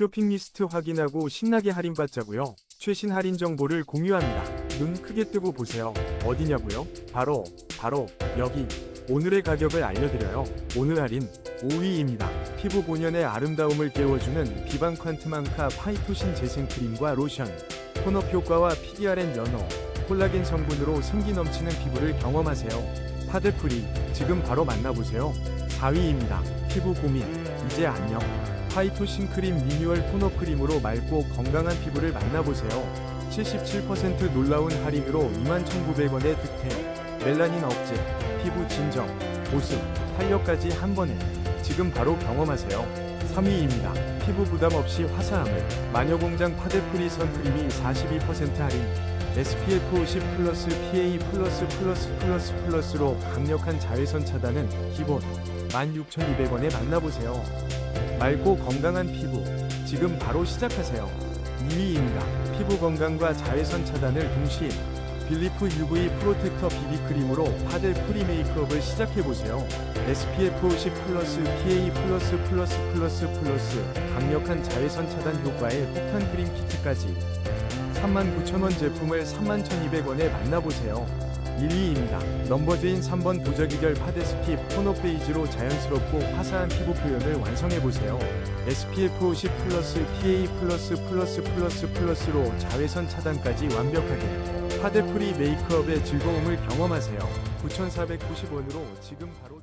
쇼핑 리스트 확인하고 신나게 할인받자고요. 최신 할인 정보를 공유합니다. 눈 크게 뜨고 보세요. 어디냐고요? 바로 바로 여기. 오늘의 가격을 알려드려요. 오늘 할인 5위입니다. 피부 본연의 아름다움을 깨워주는 비방 퀀트만카 파이토신 재생 크림과 로션, 톤업 효과와 PDRN 연어, 콜라겐 성분으로 생기 넘치는 피부를 경험하세요. 파데프리 지금 바로 만나보세요. 4위입니다. 피부 고민 이제 안녕. 화이토신 크림 리뉴얼 톤업 크림으로 맑고 건강한 피부를 만나보세요. 77% 놀라운 할인으로 21,900원의 득템, 멜라닌 억제, 피부 진정, 보습, 탄력까지 한 번에 지금 바로 경험하세요. 3위입니다. 피부 부담 없이 화사함을 마녀공장 파데프리 선크림이 42% 할인 SPF 50 플러스 PA 플러스 플러스 플러스 플러스로 강력한 자외선 차단은 기본 16,200원에 만나보세요. 맑고 건강한 피부 지금 바로 시작하세요. 2위입니다. 피부 건강과 자외선 차단을 동시에 빌리프 UV 프로텍터 비비크림으로 파데 프리 메이크업을 시작해보세요. SPF 50 플러스 PA 플러스 플러스 플러스 플러스 강력한 자외선 차단 효과의 폭탄 크림 키트까지 39,000원 제품을 31,200원에 만나보세요. 1위입니다. 넘버즈인 3번 도자기결 파데스킵 톤업 베이지로 자연스럽고 화사한 피부 표현을 완성해보세요. SPF 50 플러스 PA 플러스 플러스 플러스 플러스로 자외선 차단까지 완벽하게 파데 프리 메이크업의 즐거움을 경험하세요. 9,490원으로 지금 바로